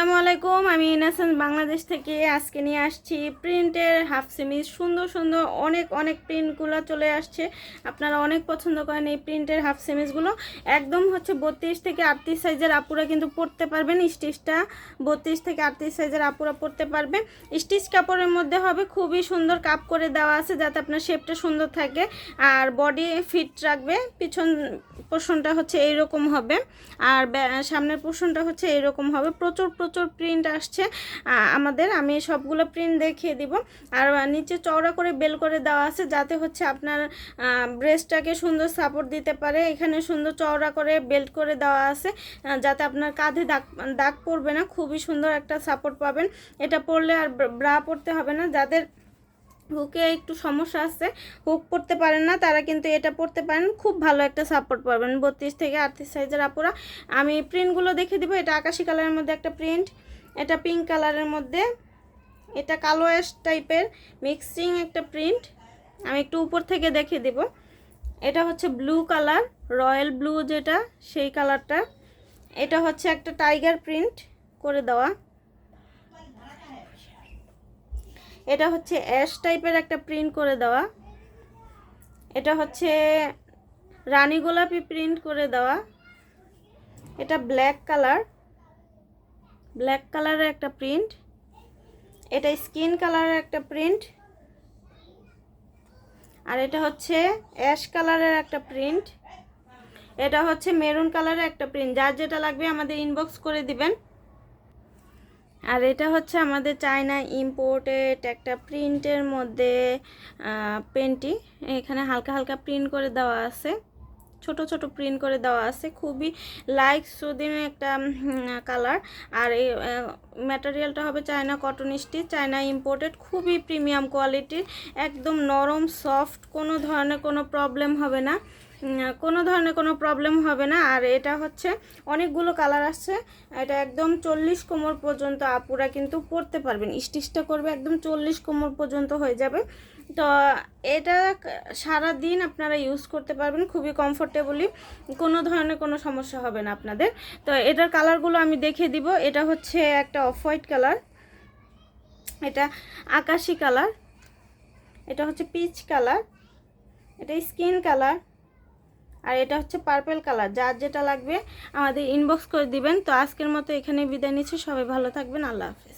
আসসালামু আলাইকুম, আমি ইনাসেন্স বাংলাদেশ থেকে আজকে নিয়ে আসছি প্রিন্টের হাফ সিমিজ। সুন্দর সুন্দর অনেক অনেক প্রিন্টগুলো চলে আসছে। আপনারা অনেক পছন্দ করেন এই প্রিন্টের হাফ সিমিজগুলো। একদম হচ্ছে বত্রিশ থেকে আটত্রিশ সাইজের আপুরা কিন্তু পরতে পারবেন। স্টিচটা বত্রিশ থেকে আটত্রিশ সাইজের আপুরা পরতে পারবে স্টিচ কাপড়ের মধ্যে হবে খুবই সুন্দর কাপ করে দেওয়া আছে যাতে আপনার শেপটা সুন্দর থাকে। আর বডি ফিট রাখবে, পিছন পোর্শনটা হচ্ছে এইরকম হবে। আর সামনের পোর্শনটা হচ্ছে এইরকম হবে। প্রচুর প্রচুর প্রিন্ট আসছে। আমাদের আমি সবগুলো প্রিন্ট দেখিয়ে দিব। আর নিচে চওড়া করে বেল করে দেওয়া আছে যাতে হচ্ছে আপনার ব্রেস্টটাকে সুন্দর সাপোর্ট দিতে পারে। এখানে সুন্দর চওড়া করে বেল্ট করে দেওয়া আছে যাতে আপনার কাঁধে দাগ দাগ পড়বে না। খুবই সুন্দর একটা সাপোর্ট পাবেন। এটা পড়লে আর ব্রা পড়তে হবে না। যাদের হুকে একটু সমস্যা আছে, হুক পড়তে পারেন না, তারা কিন্তু এটা পড়তে পারেন, খুব ভালো একটা সাপোর্ট পাবেন। বত্রিশ থেকে আটত্রিশ সাইজের আপুরা, আমি প্রিন্টগুলো দেখে দিব, এটা আকাশি কালারের মধ্যে একটা প্রিন্ট এটা পিঙ্ক কালারের মধ্যে, এটা কালো অ্যাশ টাইপের মিক্সিং একটা প্রিন্ট আমি একটু উপর থেকে দেখে দেব। এটা হচ্ছে ব্লু কালার রয়্যাল ব্লু যেটা, সেই কালারটা এটা হচ্ছে একটা টাইগার প্রিন্ট করে দেওয়া। এটা হচ্ছে অ্যাশ টাইপের একটা প্রিন্ট করে দেওয়া। এটা হচ্ছে রানী গোলাপি প্রিন্ট করে দেওয়া। এটা ব্ল্যাক কালার। ব্ল্যাক কালারের একটা প্রিন্ট। এটা স্কিন কালারের একটা প্রিন্ট। আর এটা হচ্ছে অ্যাশ কালারের একটা প্রিন্ট। এটা হচ্ছে মেরুন কালারের একটা প্রিন্ট। যার যেটা লাগবে আমাদের ইনবক্স করে দিবেন। আর এটা হচ্ছে আমাদের চায়না ইম্পোর্টেড একটা প্রিন্টের মধ্যে পেনটি। এখানে হালকা হালকা প্রিন্ট করে দেওয়া আছে। ছোট ছোট প্রিন্ট করে দেওয়া আছে। খুবই লাইক সুদিন একটা কালার আর এই ম্যাটেরিয়ালটা হবে China cotton stitch China imported খুবই প্রিমিয়াম কোয়ালিটির একদম নরম সফট কোনো ধরনের কোনো প্রবলেম হবে না। কোনো ধরনের কোনো প্রবলেম হবে না। আর এটা হচ্ছে অনেকগুলো কালার আসছে। এটা একদম চল্লিশ কোমর পর্যন্ত আপুরা কিন্তু পরতে পারবেন। স্টিচটা করবে একদম চল্লিশ কোমর পর্যন্ত হয়ে যাবে। তো এটা সারা দিন আপনারা ইউজ করতে পারবেন, খুবই কমফোর্টেবলি কোনো ধরনের কোনো সমস্যা হবে না আপনাদের। তো এটার কালারগুলো আমি দেখে দিব। এটা হচ্ছে একটা অফ হোয়াইট কালার এটা আকাশি কালার এটা হচ্ছে পিচ কালার এটা স্কিন কালার আর এটা হচ্ছে পার্পেল কালার যার যেটা লাগবে আমাদের ইনবক্স করে দিবেন। তো আজকের মতো এখানে বিদায় নিচ্ছি, সবাই ভালো থাকবেন, আল্লাহ হাফেজ।